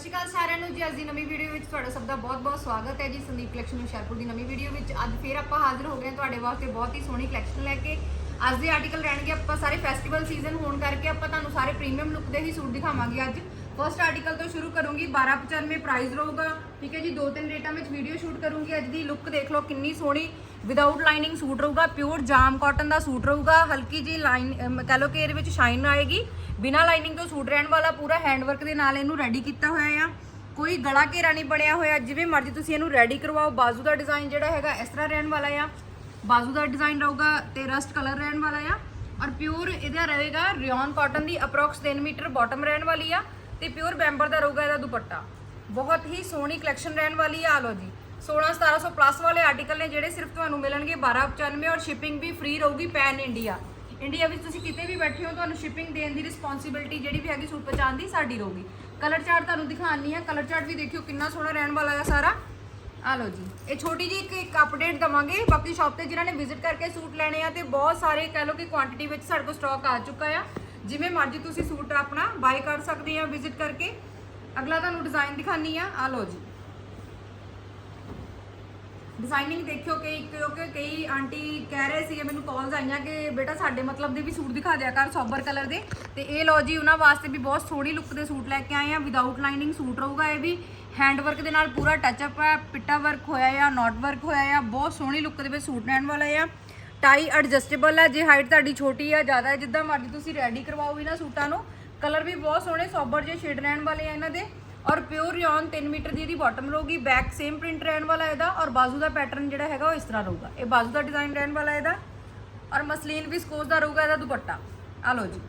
ਸ਼੍ਰੀ ਅਕਾਲ ਸਾਰਿਆਂ ਨੂੰ ਜੀ, ਅੱਜ ਦੀ ਨਵੀਂ ਵੀਡੀਓ ਵਿੱਚ ਤੁਹਾਡਾ ਸਭ ਦਾ ਬਹੁਤ-ਬਹੁਤ ਸਵਾਗਤ ਹੈ ਜੀ। ਸੰਦੀਪ ਕਲੈਕਸ਼ਨ ਹੁਸ਼ਿਆਰਪੁਰ ਦੀ ਨਵੀਂ ਵੀਡੀਓ ਵਿੱਚ ਅੱਜ ਫੇਰ ਆਪਾਂ ਹਾਜ਼ਰ ਹੋ ਗਏ ਹਾਂ ਤੁਹਾਡੇ ਵਾਸਤੇ ਬਹੁਤ ਹੀ ਸੋਹਣੀ ਕਲੈਕਸ਼ਨ ਲੈ ਕੇ। ਅੱਜ ਦੇ ਆਰਟੀਕਲ ਰਹਿਣਗੇ ਆਪਾਂ ਸਾਰੇ ਫੈਸਟੀਵਲ ਸੀਜ਼ਨ ਹੋਣ ਕਰਕੇ ਆਪਾਂ ਤੁਹਾਨੂੰ ਸਾਰੇ ਪ੍ਰੀਮੀਅਮ ਲੁੱਕ ਦੇ ਹੀ ਸੂਟ ਦਿਖਾਵਾਂਗੇ ਅੱਜ। ਫਰਸਟ ਆਰਟੀਕਲ ਤੋਂ ਸ਼ੁਰੂ ਕਰੂੰਗੀ 1295 ਪ੍ਰਾਈਸ ਰਹੂਗਾ। ਠੀਕ ਹੈ ਜੀ, ਦੋ ਤਿੰਨ ਰੇਟਾਂ ਵਿੱਚ ਵੀਡੀਓ ਸ਼ੂਟ ਕਰੂੰਗੀ। ਅੱਜ ਦੀ ਲੁੱਕ ਦੇਖ ਲਓ, ਕਿੰਨੀ ਸੋਹਣੀ। ਵਿਦਆਊਟ ਲਾਈਨਿੰਗ ਸੂਟ ਰਹੂਗਾ ਪਿਓਰ ਜਾਮ ਕਾਟਨ ਦਾ ਸੂਟ ਰਹੂਗਾ। ਹਲਕੀ ਜੀ ਲਾਈਨ ਕਹ ਲਓ ਕਿ ਇਹਦੇ ਵਿੱਚ ਸ਼ਾਈਨ ਆਏਗੀ। ਬਿਨਾ ਲਾਈਨਿੰਗ ਤੋਂ ਸੂਟ ਰਹਿਣ ਵਾਲਾ ਪੂਰਾ ਹੈਂਡਵਰਕ ਦੇ ਨਾਲ ਇਹਨੂੰ ਰੈਡੀ ਕੀਤਾ ਹੋਇਆ ਆ। ਕੋਈ ਗਲਾ ਘੇਰਾ ਨਹੀਂ ਬਣਿਆ ਹੋਇਆ। ਜਿਵੇਂ ਮਰਜ਼ੀ ਤੁਸੀਂ ਇਹਨੂੰ ਰੈਡੀ ਕਰਵਾਓ। ਬਾਜ਼ੂ ਦਾ ਡਿਜ਼ਾਈਨ ਜਿਹੜਾ ਹੈਗਾ, ਇਸ ਤਰ੍ਹਾਂ ਰਹਿਣ ਵਾਲਾ ਆ। ਬਾਜ਼ੂ ਦਾ ਡਿਜ਼ਾਈਨ ਰਹੂਗਾ ਤੇ ਰਸਟ ਕਲਰ ਰਹਿਣ ਵਾਲਾ ਆ। ਔਰ ਪਿਓਰ ਇਹਦਾ ਰਹੇਗਾ ਰਿਓਨ ਕਾਟਨ ਦੀ ਅਪਰੋਕਸ 3 ਮੀਟਰ ਬਾਟਮ ਰਹਿਣ ਵਾਲੀ ਆ ਤੇ ਪਿਓਰ ਬੈਂਬਰ ਦਾ ਰਹੂਗਾ ਇਹਦਾ ਦੁਪੱਟਾ। ਬਹੁਤ ਹੀ ਸੋਹਣੀ ਕਲੈਕਸ਼ਨ ਰਹਿਣ ਵਾਲੀ ਆ ਆ ਲਓ ਜੀ। 16 1700 ਪਲੱਸ ਵਾਲੇ ਆਰਟੀਕਲ ਨੇ ਜਿਹੜੇ ਸਿਰਫ ਤੁਹਾਨੂੰ ਮਿਲਣਗੇ 1295 ਔਰ ਸ਼ਿਪਿੰਗ ਵੀ ਫ੍ਰੀ ਰਹੂਗੀ ਪੈਨ ਇੰਡੀਆ ਇੰਡੀਆ ਵਿੱਚ ਤੁਸੀਂ ਕਿਤੇ ਵੀ ਬੈਠੇ ਹੋ, ਤੁਹਾਨੂੰ ਸ਼ਿਪਿੰਗ ਦੇਣ ਦੀ ਰਿਸਪੌਂਸਿਬਿਲਟੀ ਜਿਹੜੀ ਵੀ ਹੈਗੀ ਸੂਟ ਪਹੁੰਚਾਉਣ ਦੀ ਸਾਡੀ ਰਹੂਗੀ। ਕਲਰ ਚਾਰਟ ਤੁਹਾਨੂੰ ਦਿਖਾਣੀ ਹੈ ਕਲਰ ਚਾਰਟ ਵੀ ਦੇਖਿਓ ਕਿੰਨਾ ਸੋਹਣਾ ਰਹਿਣ ਵਾਲਾ ਹੈ ਸਾਰਾ। ਆ ਲਓ ਜੀ। ਇਹ ਛੋਟੀ ਜੀ ਇੱਕ ਇੱਕ ਅਪਡੇਟ ਦਵਾਂਗੇ। ਬਾਕੀ ਸ਼ਾਪ ਤੇ ਜਿਨ੍ਹਾਂ ਨੇ ਵਿਜ਼ਿਟ ਕਰਕੇ ਸੂਟ ਲੈਣੇ ਆ ਤੇ ਬਹੁਤ ਸਾਰੇ ਕਹਿ ਲਓ ਕਿ ਕੁਆਂਟੀਟੀ ਵਿੱਚ ਸਾਡੇ ਕੋਲ ਸਟਾਕ ਆ ਚੁੱਕਾ ਆ। ਜਿਵੇਂ ਮਰਜ਼ੀ ਤੁਸੀਂ ਸੂਟ ਆਪਣਾ ਬਾਈ ਕਰ ਸਕਦੇ ਆ ਵਿਜ਼ਿਟ ਕਰਕੇ। ਅਗਲਾ ਤੁਹਾਨੂੰ ਡਿਜ਼ਾਈਨ ਦਿਖਾਣੀ ਆ ਆ ਲਓ ਜੀ। ਡਿਜ਼ਾਈਨਿੰਗ ਦੇਖਿਓ ਕਿ ਕਿਉਂਕਿ ਕਈ ਆਂਟੀ ਕਹਿ ਰਹੇ ਸੀਗੇ, ਮੈਨੂੰ ਕਾਲਸ ਆਈਆਂ ਕਿ ਬੇਟਾ ਸਾਡੇ ਮਤਲਬ ਦੇ ਵੀ ਸੂਟ ਦਿਖਾ ਦਿਆ ਕਰ ਸੋਬਰ ਕਲਰ ਦੇ। ਤੇ ਇਹ ਲਓ ਜੀ, ਉਹਨਾਂ ਵਾਸਤੇ ਵੀ ਬਹੁਤ ਸੋਹਣੀ ਲੁੱਕ ਦੇ ਸੂਟ ਲੈ ਕੇ ਆਏ ਆ। ਵਿਦਆਊਟ ਲਾਈਨਿੰਗ ਸੂਟ ਰਹੂਗਾ ਇਹ ਵੀ। ਹੈਂਡ ਵਰਕ ਦੇ ਨਾਲ ਪੂਰਾ ਟੱਚ ਅਪ ਹੈ ਪਿੱਟਾ ਵਰਕ ਹੋਇਆ ਆ ਨੋਟ ਵਰਕ ਹੋਇਆ ਆ, ਬਹੁਤ ਸੋਹਣੀ ਲੁੱਕ ਦੇ ਵਿੱਚ ਸੂਟ ਰਹਿਣ ਵਾਲਾ ਆ। ਟਾਈ ਐਡਜਸਟੇਬਲ ਆ, ਜੇ ਹਾਈਟ ਤੁਹਾਡੀ ਛੋਟੀ ਆ, ਜ਼ਿਆਦਾ ਜਿੱਦਾਂ ਮਰਜ਼ੀ ਤੁਸੀਂ ਰੈਡੀ ਕਰਵਾਓ ਇਹਨਾਂ ਸੂਟਾਂ ਨੂੰ। ਕਲਰ ਵੀ ਬਹੁਤ ਸੋਹਣੇ, ਸੋਬਰ ਜਿਹੇ ਸ਼ੇਡ ਰਹਿਣ ਵਾਲੇ ਆ ਇਹਨਾਂ ਦੇ। ਔਰ ਪਿਓਰ ਰਿਓਨ 3 ਮੀਟਰ ਦੀ ਇਹਦੀ ਬਾਟਮ ਰਹੂਗੀ ਬੈਕ ਸੇਮ ਪ੍ਰਿੰਟ ਰਹਿਣ ਵਾਲਾ ਇਹਦਾ। ਔਰ ਬਾਜ਼ੂ ਦਾ ਪੈਟਰਨ ਜਿਹੜਾ ਹੈਗਾ ਉਹ ਇਸ ਤਰ੍ਹਾਂ ਰਹੂਗਾ। ਇਹ ਬਾਜ਼ੂ ਦਾ ਡਿਜ਼ਾਈਨ ਰਹਿਣ ਵਾਲਾ ਇਹਦਾ। ਔਰ ਮਸਲੀਨ ਵਿਸਕੋਸ ਦਾ ਰਹੂਗਾ ਇਹਦਾ ਦੁਪੱਟਾ। ਆ ਲਓ ਜੀ।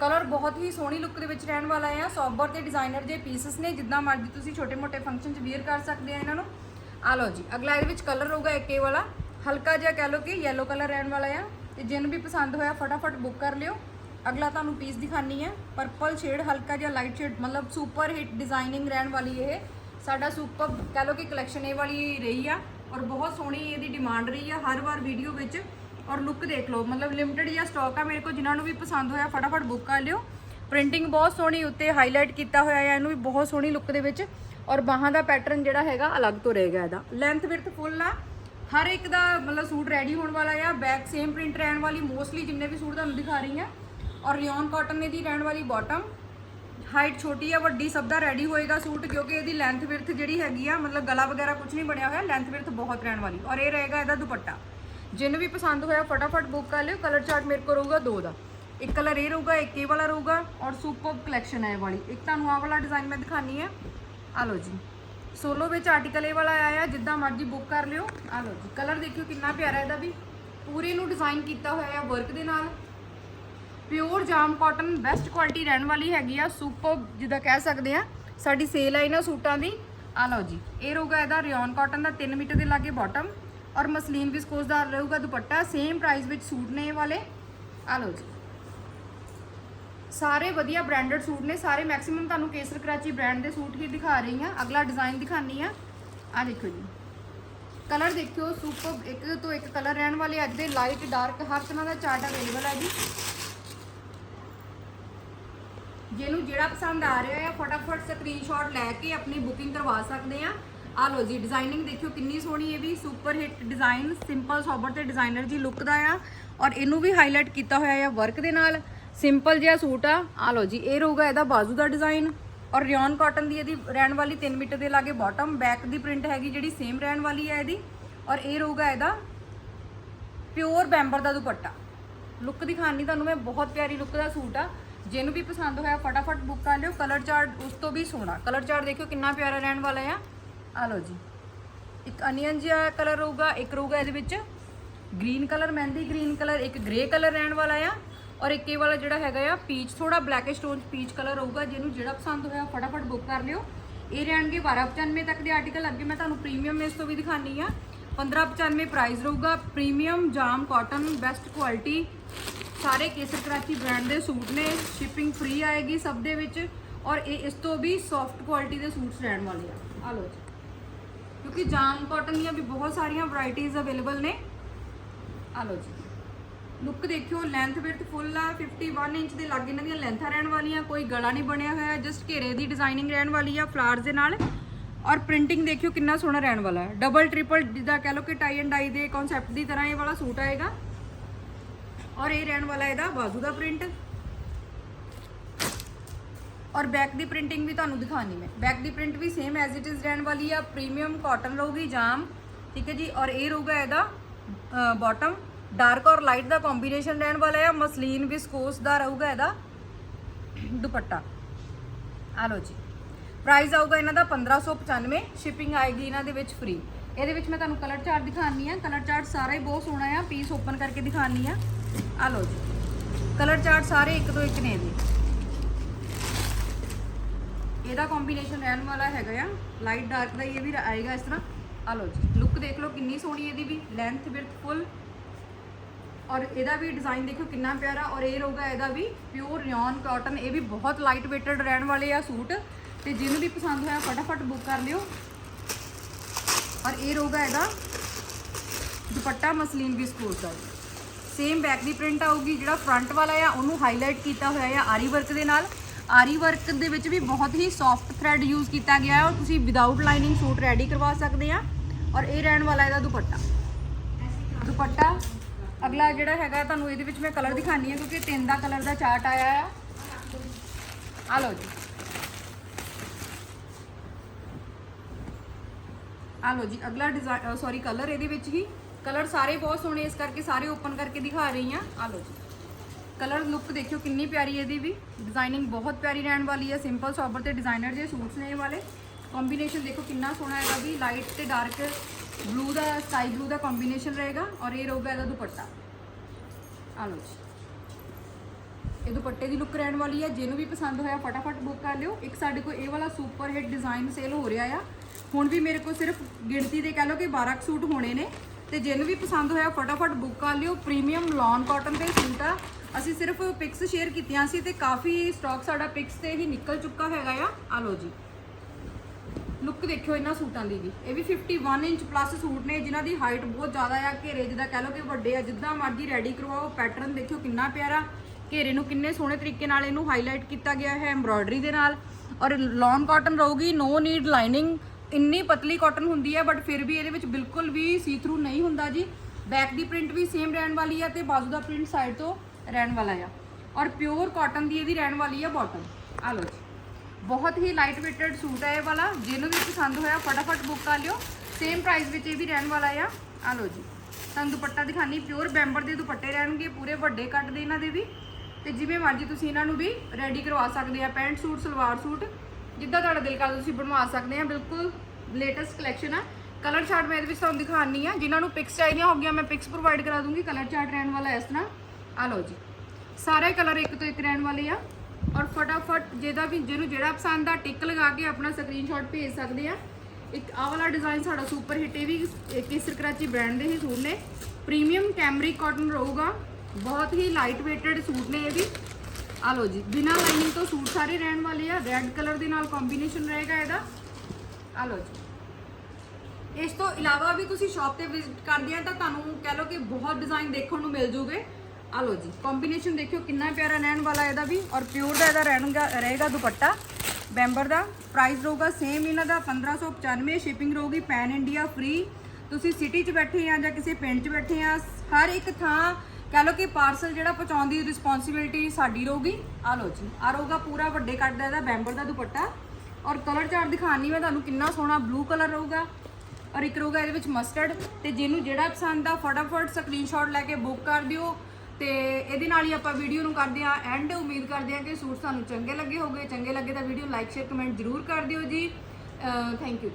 ਕਲਰ ਬਹੁਤ ਹੀ ਸੋਹਣੀ ਲੁੱਕ ਦੇ ਵਿੱਚ ਰਹਿਣ ਵਾਲਾ ਹੈ ਸੌਬਰ ਤੇ ਡਿਜ਼ਾਈਨਰ ਜੇ ਪੀਸਸ ਨੇ, ਜਿੱਦਾਂ ਮਰਜ਼ੀ ਤੁਸੀਂ ਛੋਟੇ-ਮੋਟੇ ਫੰਕਸ਼ਨ 'ਚ ਵੇਅਰ ਕਰ ਸਕਦੇ ਆ ਇਹਨਾਂ ਨੂੰ। ਆ ਲਓ ਜੀ। ਅਗਲਾ ਇਹਦੇ ਵਿੱਚ ਕਲਰ ਰਹੂਗਾ ਏਕੇ ਵਾਲਾ। ਹਲਕਾ ਜਿਹਾ ਕਹਿ ਲਓ ਕਿ yellow ਕਲਰ ਰਹਿਣ ਵਾਲਾ ਆ। ਤੇ ਜਿਹਨੂੰ ਵੀ ਪਸੰਦ ਹੋਇਆ, ਫਟਾਫਟ ਬੁੱਕ ਕਰ ਲਿਓ। ਅਗਲਾ ਤੁਹਾਨੂੰ ਪੀਸ ਦਿਖਾਨੀ ਹੈ ਪਰਪਲ ਸ਼ੇਡ ਹਲਕਾ ਜਿਹਾ ਲਾਈਟ ਸ਼ੇਡ ਮਤਲਬ ਸੁਪਰ ਹਿੱਟ ਡਿਜ਼ਾਈਨਿੰਗ ਰਹਿਣ ਵਾਲੀ ਇਹ। ਸਾਡਾ ਸੁਪਰ ਕਹਿ ਲਓ ਕਿ ਕਲੈਕਸ਼ਨ ਇਹ ਵਾਲੀ ਰਹੀ ਆ ਔਰ ਬਹੁਤ ਸੋਹਣੀ ਇਹਦੀ ਡਿਮਾਂਡ ਰਹੀ ਆ ਹਰ ਵਾਰ ਵੀਡੀਓ ਵਿੱਚ। ਔਰ ਲੁੱਕ ਦੇਖ ਲਓ, ਮਤਲਬ ਲਿਮਿਟਡ ਜਿਹਾ ਸਟਾਕ ਆ ਮੇਰੇ ਕੋਲ, ਜਿਨ੍ਹਾਂ ਨੂੰ ਵੀ ਪਸੰਦ ਹੋਇਆ ਫਟਾਫਟ ਬੁੱਕ ਕਰ ਲਿਓ। ਪ੍ਰਿੰਟਿੰਗ ਬਹੁਤ ਸੋਹਣੀ ਉੱਤੇ ਹਾਈਲਾਈਟ ਕੀਤਾ ਹੋਇਆ ਹੈ ਇਹਨੂੰ ਵੀ ਬਹੁਤ ਸੋਹਣੀ ਲੁੱਕ ਦੇ ਵਿੱਚ। ਔਰ ਬਾਹਾਂ ਦਾ ਪੈਟਰਨ ਜਿਹੜਾ ਹੈਗਾ ਅਲੱਗ ਤੋਂ ਰਹੇਗਾ ਇਹਦਾ। ਲੈਂਥ ਵਿਰਥ ਫੁੱਲ ਆ। ਹਰ ਇੱਕ ਦਾ ਮਤਲਬ ਸੂਟ ਰੈਡੀ ਹੋਣ ਵਾਲਾ ਆ ਬੈਕ ਸੇਮ ਪ੍ਰਿੰਟ ਰਹਿਣ ਵਾਲੀ ਮੋਸਟਲੀ ਜਿੰਨੇ ਵੀ ਸੂਟ ਤੁਹਾਨੂੰ ਦਿਖਾ ਰਹੀ ਆ ਔਰ ਰਿਓਨ ਕਾਟਨ ਦੀ ਰਹਿਣ ਵਾਲੀ ਬਾਟਮ ਹਾਈਟ ਛੋਟੀ ਆ, ਵੱਡੀ, ਸਭ ਦਾ ਰੈਡੀ ਹੋਏਗਾ ਸੂਟ ਕਿਉਂਕਿ ਇਹਦੀ ਲੈਂਥ ਵਿਰਥ ਜਿਹੜੀ ਹੈਗੀ ਆ, ਮਤਲਬ ਗਲਾ ਵਗੈਰਾ ਕੁਝ ਨਹੀਂ ਬਣਿਆ ਹੋਇਆ ਲੈਂਥ ਵਿਰਥ ਬਹੁਤ ਰਹਿਣ ਵਾਲੀ। ਔਰ ਇਹ ਰਹੇਗਾ ਇਹਦਾ ਦੁਪੱਟਾ। ਜਿਹਨੂੰ ਵੀ ਪਸੰਦ ਹੋਇਆ, ਫਟਾਫਟ ਬੁੱਕ ਕਰ ਲਿਓ ਕਲਰ ਚਾਰਟ ਮੇਰੇ ਕੋਲ ਰਹੂਗਾ ਦੋ ਦਾ। ਇੱਕ ਕਲਰ ਇਹ ਰਹੂਗਾ, ਇੱਕ ਇਹ ਵਾਲਾ ਰਹੂਗਾ, ਔਰ ਸੁਪਰ ਕਲੈਕਸ਼ਨ ਹੈ ਇਹ ਵਾਲੀ। ਇੱਕ ਤੁਹਾਨੂੰ ਆਹ ਵਾਲਾ ਡਿਜ਼ਾਈਨ ਮੈਂ ਦਿਖਾਨੀ ਹੈ ਆ ਲਓ ਜੀ। ਸੋਲੋ ਵਿੱਚ ਆਰਟੀਕਲ ਇਹ ਵਾਲਾ ਆਇਆ, ਜਿੱਦਾਂ ਮਰਜ਼ੀ ਬੁੱਕ ਕਰ ਲਿਓ। ਆ ਲਓ ਜੀ। ਕਲਰ ਦੇਖਿਓ ਕਿੰਨਾ ਪਿਆਰਾ ਇਹਦਾ ਵੀ। ਪੂਰੇ ਨੂੰ ਡਿਜ਼ਾਈਨ ਕੀਤਾ ਹੋਇਆ ਹੈ ਵਰਕ ਦੇ ਨਾਲ। Pure jam cotton best quality ਰਹਿਣ ਵਾਲੀ ਹੈਗੀ ਆ ਸੁਪਰ ਜਿੱਦਾਂ ਕਹਿ ਸਕਦੇ ਆ। ਸਾਡੀ ਸੇਲ ਆ ਇਹਨਾਂ ਸੂਟਾਂ ਦੀ। ਆ ਲਓ ਜੀ, ਇਹ ਰਹੂਗਾ ਇਹਦਾ ਰਿਓਨ ਕਾਟਨ ਦਾ 3 ਮੀਟਰ ਦੇ ਲਾਗੇ ਬਾਟਮ ਔਰ ਮਸਲੀਨ ਵਿਸਕੋਸ ਦਾ ਰਹੂਗਾ ਦੁਪੱਟਾ ਸੇਮ ਪ੍ਰਾਈਸ ਵਿੱਚ ਸੂਟ ਨੇ ਇਹ ਵਾਲੇ। ਆ ਲਓ ਜੀ। ਸਾਰੇ ਵਧੀਆ ਬ੍ਰਾਂਡਡ ਸੂਟ ਨੇ, ਸਾਰੇ ਮੈਕਸਿਮਮ ਤੁਹਾਨੂੰ ਕੇਸਰ ਕਰਾਚੀ ਬ੍ਰਾਂਡ ਦੇ ਸੂਟ ਹੀ ਦਿਖਾ ਰਹੀ ਆ। ਅਗਲਾ ਡਿਜ਼ਾਈਨ ਦਿਖਾਨੀ ਆ। ਆ ਦੇਖੋ ਜੀ। ਕਲਰ ਦੇਖਿਓ, ਸੁਪਰ ਇੱਕ ਤੋਂ ਇੱਕ ਕਲਰ ਰਹਿਣ ਵਾਲੇ ਅੱਜ ਦੇ ਲਾਈਟ ਡਾਰਕ ਹਰ ਤਰ੍ਹਾਂ ਦਾ ਚਾਰਟ ਅਵੇਲੇਬਲ ਹੈ ਜੀ। ਜਿਹਨੂੰ ਜਿਹੜਾ ਪਸੰਦ ਆ ਰਿਹਾ ਹੈ, ਫਟਾਫਟ ਸਕਰੀਨਸ਼ਾਟ ਲੈ ਕੇ ਆਪਣੀ ਬੁਕਿੰਗ ਕਰਵਾ ਸਕਦੇ ਆ ਆ ਲਓ ਜੀ ਡਿਜ਼ਾਈਨਿੰਗ ਦੇਖਿਓ ਕਿੰਨੀ ਸੋਹਣੀ ਇਹ ਵੀ super hit design simple sober ਤੇ ਡਿਜ਼ਾਈਨਰ ਜੀ ਲੁੱਕ ਦਾ ਆ। ਔਰ ਇਹਨੂੰ ਵੀ ਹਾਈਲਾਈਟ ਕੀਤਾ ਹੋਇਆ ਆ ਵਰਕ ਦੇ ਨਾਲ। ਸਿੰਪਲ ਜਿਹਾ ਸੂਟ ਆ। ਆ ਲਓ ਜੀ, ਇਹ ਰਹੂਗਾ ਇਹਦਾ ਬਾਜ਼ੂ ਦਾ ਡਿਜ਼ਾਈਨ ਔਰ ਰਿਓਨ ਕਾਟਨ ਦੀ ਇਹਦੀ ਰਹਿਣ ਵਾਲੀ 3 ਮੀਟਰ ਦੇ ਲਾਗੇ ਬਾਟਮ ਬੈਕ ਦੀ ਪ੍ਰਿੰਟ ਹੈਗੀ ਜਿਹੜੀ ਸੇਮ ਰਹਿਣ ਵਾਲੀ ਹੈ ਇਹਦੀ। ਔਰ ਇਹ ਰਹੂਗਾ ਇਹਦਾ ਪਿਓਰ ਬੈਂਬਰ ਦਾ ਦੁਪੱਟਾ। ਲੁੱਕ ਦਿਖਾਣੀ ਤੁਹਾਨੂੰ ਮੈਂ ਬਹੁਤ ਪਿਆਰੀ ਲੁੱਕ ਦਾ ਸੂਟ ਆ। ਜਿਹਨੂੰ ਵੀ ਪਸੰਦ ਹੋਇਆ, ਫਟਾਫਟ ਬੁੱਕ ਕਰ ਲਿਓ। ਕਲਰ ਚਾਰਟ ਉਸ ਤੋਂ ਵੀ ਸੋਹਣਾ। ਕਲਰ ਚਾਰਟ ਦੇਖਿਓ, ਕਿੰਨਾ ਪਿਆਰਾ ਰਹਿਣ ਵਾਲਾ ਆ। ਆ ਲਓ ਜੀ। ਇੱਕ ਅਨੀਅਨ ਜਿਹਾ ਕਲਰ ਰਹੂਗਾ ਇੱਕ ਰਹੂਗਾ ਇਹਦੇ ਵਿੱਚ। ਗ੍ਰੀਨ ਕਲਰ ਮਹਿੰਦੀ ਗ੍ਰੀਨ ਕਲਰ ਇੱਕ ਗ੍ਰੇ ਕਲਰ ਰਹਿਣ ਵਾਲਾ ਆ। ਔਰ ਇੱਕ ਇਹ ਵਾਲਾ ਜਿਹੜਾ ਹੈਗਾ ਆ ਪੀਚ ਥੋੜਾ ਬਲੈਕਿਸ਼ ਟੋਨ ਪੀਚ ਕਲਰ ਰਹੂਗਾ ਜਿਹਨੂੰ ਜਿਹੜਾ ਪਸੰਦ ਹੋਇਆ, ਫਟਾਫਟ ਬੁੱਕ ਕਰ ਲਿਓ। ਇਹ ਰਹਿਣਗੇ 1295 ਤੱਕ ਦੇ ਆਰਟੀਕਲ ਅੱਗੇ ਮੈਂ ਤੁਹਾਨੂੰ ਪ੍ਰੀਮੀਅਮ ਇਸ ਤੋਂ ਵੀ ਦਿਖਾਣੀ ਆ। 1595 ਪ੍ਰਾਈਸ ਰਹੂਗਾ। Premium jam cotton best quality ਸਾਰੇ ਕੇਸਰ ਕਰਾਚੀ ਬ੍ਰਾਂਡ ਦੇ ਸੂਟ ਨੇ ਸ਼ਿਪਿੰਗ ਫ੍ਰੀ ਆਏਗੀ ਸਭ ਦੇ ਵਿੱਚ ਔਰ ਇਹ ਇਸ ਤੋਂ ਵੀ ਸੌਫਟ ਕੁਆਲਿਟੀ ਦੇ ਸੂਟਸ ਰਹਿਣ ਵਾਲੇ ਆ। ਆ ਲਓ ਜੀ। ਕਿਉਂਕਿ ਜਾਮ ਕਾਟਨ ਦੀਆਂ ਵੀ ਬਹੁਤ ਸਾਰੀਆਂ ਵੈਰਾਈਟੀਆਂ ਅਵੇਲੇਬਲ ਨੇ। ਆ ਲਓ ਜੀ। ਲੁੱਕ ਦੇਖਿਓ ਲੈਂਥ ਵਿਡਥ ਫੁੱਲ ਆ 51 ਇੰਚ ਦੇ ਲਾਗੇ ਇਹਨਾਂ ਦੀਆਂ ਲੈਂਥਾਂ ਰਹਿਣ ਵਾਲੀਆਂ, ਕੋਈ ਗਲਾ ਨਹੀਂ ਬਣਿਆ ਹੋਇਆ ਜਸਟ ਘੇਰੇ ਦੀ ਡਿਜ਼ਾਈਨਿੰਗ ਰਹਿਣ ਵਾਲੀ ਆ ਫਲਾਵਰਸ ਦੇ ਨਾਲ। ਔਰ ਪ੍ਰਿੰਟਿੰਗ ਦੇਖਿਓ ਕਿੰਨਾ ਸੋਹਣਾ ਰਹਿਣ ਵਾਲਾ ਹੈ ਡਬਲ ਟ੍ਰਿਪਲ ਜਿੱਦਾਂ ਕਹ ਲਓ ਕਿ ਟਾਈ ਐਂਡ ਡਾਈ ਦੇ ਕਨਸੈਪਟ ਦੀ ਤਰ੍ਹਾਂ ਇਹ ਵਾਲਾ ਸੂਟ ਆਏਗਾ। ਔਰ ਇਹ ਰਹਿਣ ਵਾਲਾ ਇਹਦਾ ਬਾਜ਼ੂ ਦਾ ਪ੍ਰਿੰਟ ਔਰ ਬੈਕ ਦੀ ਪ੍ਰਿੰਟਿੰਗ ਵੀ ਤੁਹਾਨੂੰ ਦਿਖਾਣੀ ਮੈਂ। ਬੈਕ ਦੀ ਪ੍ਰਿੰਟ ਵੀ ਸੇਮ ਐਜ਼ ਇਟ ਇਜ਼ ਰਹਿਣ ਵਾਲੀ ਆ। ਪ੍ਰੀਮੀਅਮ ਕਾਟਨ ਰਹੂਗੀ ਜਾਮ। ਠੀਕ ਹੈ ਜੀ? ਔਰ ਇਹ ਰਹੂਗਾ ਇਹਦਾ ਬਾਟਮ ਡਾਰਕ ਔਰ ਲਾਈਟ ਦਾ ਕੰਬੀਨੇਸ਼ਨ ਰਹਿਣ ਵਾਲਾ ਆ। ਮਸਲੀਨ ਵਿਸਕੋਸ ਦਾ ਰਹੂਗਾ ਇਹਦਾ ਦੁਪੱਟਾ। ਆ ਲਓ ਜੀ। ਪ੍ਰਾਈਸ ਆਊਗਾ ਇਹਨਾਂ ਦਾ 1595 ਸ਼ਿਪਿੰਗ ਆਏਗੀ ਇਹਨਾਂ ਦੇ ਵਿੱਚ ਫ੍ਰੀ ਇਹਦੇ ਵਿੱਚ ਮੈਂ ਤੁਹਾਨੂੰ ਕਲਰ ਚਾਰਟ ਦਿਖਾਣੀ ਆ। ਕਲਰ ਚਾਰਟ ਸਾਰਾ ਹੀ ਬਹੁਤ ਸੋਹਣਾ ਆ। ਪੀਸ ਓਪਨ ਕਰਕੇ ਦਿਖਾਣੀ ਆ। ਆ ਲਓ ਜੀ। ਕਲਰ ਚਾਰਟ ਸਾਰੇ ਇੱਕ ਤੋਂ ਇੱਕ ਨੇ ਇਹਦੇ ਇਹਦਾ ਕੰਬੀਨੇਸ਼ਨ ਰਹਿਣ ਵਾਲਾ ਹੈਗਾ ਆ। ਲਾਈਟ ਡਾਰਕ ਦਾ ਇਹ ਵੀ ਆਏਗਾ ਇਸ ਤਰ੍ਹਾਂ। ਆ ਲਓ ਜੀ। ਲੁੱਕ ਦੇਖ ਲਓ ਕਿੰਨੀ ਸੋਹਣੀ ਇਹਦੀ ਵੀ। ਲੈਂਥ ਵਿਡਥ ਫੁੱਲ ਔਰ ਇਹਦਾ ਵੀ ਡਿਜ਼ਾਈਨ ਦੇਖੋ ਕਿੰਨਾ ਪਿਆਰਾ। ਔਰ ਇਹ ਰਹੂਗਾ ਇਹਦਾ ਵੀ ਪਿਓਰ ਰਿਓਨ ਕਾਟਨ ਇਹ ਵੀ ਬਹੁਤ ਲਾਈਟ ਵੇਟਡ ਰਹਿਣ ਵਾਲੇ ਆ ਸੂਟ। ਤੇ ਜਿਹਨੂੰ ਵੀ ਪਸੰਦ ਹੋਇਆ ਫਟਾਫਟ ਬੁੱਕ ਕਰ ਲਿਓ। ਔਰ ਇਹ ਰਹੂਗਾ ਇਹਦਾ ਦੁਪੱਟਾ ਮਸਲੀਨ ਵੀ ਸਕੂਲ ਦਾ। ਸੇਮ ਬੈਕ ਦੀ ਪ੍ਰਿੰਟ ਆਊਗੀ, ਜਿਹੜਾ ਫਰੰਟ ਵਾਲਾ ਆ, ਉਹਨੂੰ ਹਾਈਲਾਈਟ ਕੀਤਾ ਹੋਇਆ ਆ ਆਰੀ ਵਰਕ ਦੇ ਨਾਲ। ਆਰੀ ਵਰਕ ਦੇ ਵਿੱਚ ਵੀ ਬਹੁਤ ਹੀ ਸੌਫਟ ਥ੍ਰੈਡ ਯੂਜ਼ ਕੀਤਾ ਗਿਆ ਹੈ ਔਰ ਤੁਸੀਂ ਵਿਦਆਊਟ ਲਾਈਨਿੰਗ ਸੂਟ ਰੈਡੀ ਕਰਵਾ ਸਕਦੇ ਆ। ਔਰ ਇਹ ਰਹਿਣ ਵਾਲਾ ਇਹਦਾ ਦੁਪੱਟਾ। ਦੁਪੱਟਾ, ਅਗਲਾ ਜਿਹੜਾ ਹੈਗਾ, ਤੁਹਾਨੂੰ ਇਹਦੇ ਵਿੱਚ ਮੈਂ ਕਲਰ ਦਿਖਾਣੀ ਆ, ਕਿਉਂਕਿ ਤਿੰਨ ਦਾ ਕਲਰ ਦਾ ਚਾਰਟ ਆਇਆ ਆ। ਆ ਲਓ ਜੀ। ਆ ਲਓ ਜੀ, ਅਗਲਾ ਡਿਜ਼ਾਈਨ ਸੌਰੀ ਕਲਰ ਇਹਦੇ ਵਿੱਚ ਹੀ। ਕਲਰ ਸਾਰੇ ਬਹੁਤ ਸੋਹਣੇ ਇਸ ਕਰਕੇ ਸਾਰੇ ਓਪਨ ਕਰਕੇ ਦਿਖਾ ਰਹੀ ਆ ਆ ਲਓ ਜੀ। ਕਲਰ ਲੁੱਕ ਦੇਖਿਓ ਕਿੰਨੀ ਪਿਆਰੀ ਇਹਦੀ ਵੀ। ਡਿਜ਼ਾਈਨਿੰਗ ਬਹੁਤ ਪਿਆਰੀ ਰਹਿਣ ਵਾਲੀ ਹੈ। ਸਿੰਪਲ ਸੋਬਰ ਤੇ ਡਿਜ਼ਾਈਨਰ ਜੇ ਸੂਟਸ ਨੇ ਇਹ ਵਾਲੇ। ਕੰਬੀਨੇਸ਼ਨ ਦੇਖੋ ਕਿੰਨਾ ਸੋਹਣਾ ਹੈਗਾ ਵੀ। ਲਾਈਟ ਤੇ ਡਾਰਕ ਬਲੂ ਦਾ ਸਕਾਈ ਬਲੂ ਦਾ ਕੰਬੀਨੇਸ਼ਨ ਰਹੇਗਾ ਔਰ ਇਹ ਰਹੂਗਾ ਇਹਦਾ ਦੁਪੱਟਾ। ਆ ਲਓ ਜੀ। ਇਹ ਦੁਪੱਟੇ ਦੀ ਲੁੱਕ ਰਹਿਣ ਵਾਲੀ ਹੈ। ਜਿਹਨੂੰ ਵੀ ਪਸੰਦ ਹੋਇਆ ਫਟਾਫਟ ਬੁੱਕ ਕਰ ਲਿਓ। ਇੱਕ ਸਾਡੇ ਕੋਲ ਇਹ ਵਾਲਾ ਸੁਪਰ ਹਿੱਟ ਡਿਜ਼ਾਈਨ ਸੇਲ ਹੋ ਰਿਹਾ ਆ। ਹੁਣ ਵੀ ਮੇਰੇ ਕੋਲ ਸਿਰਫ ਗਿਣਤੀ ਦੇ ਕਹਿ ਲਓ ਕਿ 12 ਕੁ ਸੂਟ ਹੋਣੇ ਨੇ। ਤੇ ਜਿਹਨੂੰ ਵੀ ਪਸੰਦ ਹੋਇਆ, ਫਟਾਫਟ ਬੁੱਕ ਕਰ ਲਿਓ। ਪ੍ਰੀਮੀਅਮ ਲੌਨ ਕਾਟਨ ਦੇ ਸੂਟ ਆ। ਅਸੀਂ ਸਿਰਫ ਪਿਕਸ ਸ਼ੇਅਰ ਕੀਤੀਆਂ ਸੀ ਤੇ ਕਾਫੀ ਸਟਾਕ ਸਾਡਾ ਪਿਕਸ ਤੇ ਹੀ ਨਿਕਲ ਚੁੱਕਾ ਹੈਗਾ ਆ। ਆ ਲਓ ਜੀ। ਲੁੱਕ ਦੇਖਿਓ ਇਹਨਾਂ ਸੂਟਾਂ ਦੀ ਵੀ। ਇਹ ਵੀ 51 ਇੰਚ ਪਲੱਸ ਸੂਟ ਨੇ, ਜਿਨ੍ਹਾਂ ਦੀ ਹਾਈਟ ਬਹੁਤ ਜ਼ਿਆਦਾ ਆ। ਘੇਰੇ ਜਿੱਦਾਂ ਕਹਿ ਲਓ ਕਿ ਵੱਡੇ ਆ, ਜਿੱਦਾਂ ਮਰਜ਼ੀ ਰੈਡੀ ਕਰਵਾਓ। ਪੈਟਰਨ ਦੇਖਿਓ ਕਿੰਨਾ ਪਿਆਰਾ। ਘੇਰੇ ਨੂੰ ਕਿੰਨੇ ਸੋਹਣੇ ਤਰੀਕੇ ਨਾਲ ਇਹਨੂੰ ਹਾਈਲਾਈਟ ਕੀਤਾ ਗਿਆ ਹੈ ਐਮਬ੍ਰੋਇਡਰੀ ਦੇ ਨਾਲ। ਔਰ ਲੌਨ ਕਾਟਨ ਰਹੂਗੀ ਨੋ ਨੀਡ ਲਾਈਨਿੰਗ ਇੰਨੀ ਪਤਲੀ ਕਾਟਨ ਹੁੰਦੀ ਹੈ ਬਟ ਫਿਰ ਵੀ ਇਹਦੇ ਵਿੱਚ ਬਿਲਕੁਲ ਵੀ ਸੀ ਥਰੂ ਨਹੀਂ ਹੁੰਦਾ ਜੀ। ਬੈਕ ਦੀ ਪ੍ਰਿੰਟ ਵੀ ਸੇਮ ਰਹਿਣ ਵਾਲੀ ਹੈ ਤੇ ਬਾਜ਼ੂ ਦਾ ਪ੍ਰਿੰਟ ਸਾਈਡ ਤੋਂ ਰਹਿਣ ਵਾਲਾ ਆ। ਔਰ ਪਿਓਰ ਕਾਟਨ ਦੀ ਇਹਦੀ ਰਹਿਣ ਵਾਲੀ ਆ ਬਾਟਮ ਆ ਲਓ ਜੀ। ਬਹੁਤ ਹੀ ਲਾਈਟ ਵੇਟਡ ਸੂਟ ਹੈ ਇਹ ਵਾਲਾ। ਜਿਹਨੂੰ ਵੀ ਪਸੰਦ ਹੋਇਆ, ਫਟਾਫਟ ਬੁੱਕ ਕਰ ਲਿਓ। ਸੇਮ ਪ੍ਰਾਈਸ ਵਿੱਚ ਇਹ ਵੀ ਰਹਿਣ ਵਾਲਾ ਆ। ਆ ਲਓ ਜੀ। ਤੁਹਾਨੂੰ ਦੁਪੱਟਾ ਦਿਖਾਣੀ ਪਿਓਰ ਬੈਂਬਰ ਦੇ ਦੁਪੱਟੇ ਰਹਿਣਗੇ, ਪੂਰੇ ਵੱਡੇ ਕੱਟ ਦੇ ਇਹਨਾਂ ਦੇ ਵੀ। ਤੇ ਜਿਵੇਂ ਮਰਜ਼ੀ ਤੁਸੀਂ ਇਹਨਾਂ ਨੂੰ ਵੀ ਰੈਡੀ ਕਰਵਾ ਸਕਦੇ ਆ ਪੈਂਟ ਸੂਟ, ਸਲਵਾਰ ਸੂਟ। ਜਿੱਦਾਂ ਤੁਹਾਡਾ ਦਿਲ ਕਰਦਾ ਤੁਸੀਂ ਬਣਵਾ ਸਕਦੇ ਆ, ਬਿਲਕੁਲ ਲੇਟੈਸਟ ਕਲੈਕਸ਼ਨ ਆ। ਕਲਰ ਚਾਰਟ ਮੈਂ ਇਹਦੇ ਵਿੱਚ ਤੁਹਾਨੂੰ ਦਿਖਾਣੀ ਆ। ਜਿਨ੍ਹਾਂ ਨੂੰ ਪਿਕਸ ਚਾਹੀਦੀਆਂ ਹੋਗੀਆਂ ਮੈਂ ਪਿਕਸ ਪ੍ਰੋਵਾਈਡ ਕਰਾ ਦੂੰਗੀ। ਕਲਰ ਚਾਰਟ ਰਹਿਣ ਵਾਲਾ ਇਸ ਤਰ੍ਹਾਂ। ਆ ਲਓ ਜੀ। ਸਾਰੇ ਕਲਰ ਇੱਕ ਤੋਂ ਇੱਕ ਰਹਿਣ ਵਾਲੇ ਆ। ਔਰ ਫਟਾਫਟ ਜਿਹਦਾ ਵੀ, ਜਿਹਨੂੰ ਜਿਹੜਾ ਪਸੰਦ ਆ ਟਿਕ ਲਗਾ ਕੇ ਆਪਣਾ ਸਕਰੀਨਸ਼ਾਟ ਭੇਜ ਸਕਦੇ ਆ। ਇੱਕ ਆਹ ਵਾਲਾ ਡਿਜ਼ਾਈਨ ਸਾਡਾ ਸੁਪਰ ਹਿੱਟ ਇਹ ਵੀ ਕੇਸਰ ਕਰਾਚੀ ਬ੍ਰਾਂਡ ਦੇ ਹੀ ਸੂਟ ਨੇ। ਪ੍ਰੀਮੀਅਮ ਕੈਮਰਿਕ ਕਾਟਨ ਰਹੂਗਾ। ਬਹੁਤ ਹੀ ਲਾਈਟ ਵੇਟਡ ਸੂਟ ਨੇ ਇਹ ਵੀ। ਆ ਲਓ ਜੀ, ਬਿਨਾਂ ਲਾਈਨਿੰਗ ਤੋਂ ਸੂਟ ਸਾਰੇ ਰਹਿਣ ਵਾਲੇ ਆ ਰੈੱਡ ਕਲਰ ਦੇ ਨਾਲ ਕੰਬੀਨੇਸ਼ਨ ਰਹੇਗਾ ਇਹਦਾ। ਆ ਲਓ ਜੀ। ਇਸ ਤੋਂ ਇਲਾਵਾ ਵੀ ਤੁਸੀਂ ਸ਼ਾਪ ਤੇ ਵਿਜ਼ਿਟ ਕਰਦੇ ਆ ਤਾਂ ਤੁਹਾਨੂੰ ਕਹਿ ਲਓ ਕਿ ਬਹੁਤ ਡਿਜ਼ਾਈਨ ਦੇਖਣ ਨੂੰ ਮਿਲ ਜੂਗੇ। ਆ ਲਓ ਜੀ ਕੰਬੀਨੇਸ਼ਨ ਦੇਖਿਓ ਕਿੰਨਾ ਪਿਆਰਾ ਰਹਿਣ ਵਾਲਾ ਇਹਦਾ ਵੀ ਔਰ ਪਿਓਰ ਦਾ ਇਹਦਾ ਰਹਿਣਗਾ ਰਹੇਗਾ ਦੁਪੱਟਾ। ਬੈਂਬਰ ਦਾ ਪ੍ਰਾਈਸ ਰਹੂਗਾ ਸੇਮ ਇਹਨਾਂ ਦਾ 1595 ਸ਼ਿਪਿੰਗ ਰਹੂਗੀ ਪੈਨ ਇੰਡੀਆ ਫ੍ਰੀ ਤੁਸੀਂ ਸਿਟੀ 'ਚ ਬੈਠੇ ਆ ਜਾਂ ਕਿਸੇ ਪਿੰਡ 'ਚ ਬੈਠੇ ਆ, ਹਰ ਇੱਕ ਥਾਂ ਕਹਿ ਲਓ ਕਿ ਪਾਰਸਲ ਜਿਹੜਾ ਪਹੁੰਚਾਉਣ ਦੀ ਰਿਸਪੌਂਸਿਬਿਲਟੀ ਸਾਡੀ ਰਹੂਗੀ। ਆ ਲਓ ਜੀ ਆ ਰਹੂਗਾ ਪੂਰਾ ਵੱਡੇ ਕੱਟ ਦਾ ਇਹਦਾ ਬੈਂਬਰ ਦਾ ਦੁਪੱਟਾ। ਔਰ ਕਲਰ ਚਾਰਟ ਦਿਖਾਣੀ ਮੈਂ ਤੁਹਾਨੂੰ ਕਿੰਨਾ ਸੋਹਣਾ ਬਲੂ ਕਲਰ ਰਹੂਗਾ। ਔਰ ਇੱਕ ਰਹੂਗਾ ਇਹਦੇ ਵਿੱਚ ਮਸਟਰਡ ਤੇ ਜਿਹਨੂੰ ਜਿਹੜਾ ਪਸੰਦ ਆ ਫਟਾਫਟ ਸਕਰੀਨਸ਼ਾਟ ਲੈ ਕੇ ਬੁੱਕ ਕਰ ਦਿਓ। ਤੇ ਇਹਦੇ ਨਾਲ ਹੀ ਆਪਾਂ ਵੀਡੀਓ ਨੂੰ ਕਰਦੇ ਆ ਐਂਡ ਉਮੀਦ ਕਰਦੇ ਆ ਕਿ ਸੂਟ ਸਾਨੂੰ ਚੰਗੇ ਲੱਗੇ ਹੋਗੇ ਚੰਗੇ ਲੱਗੇ ਤਾਂ ਵੀਡੀਓ ਲਾਈਕ ਸ਼ੇਅਰ ਕਮੈਂਟ ਜ਼ਰੂਰ ਕਰ ਦਿਓ ਜੀ। Thank you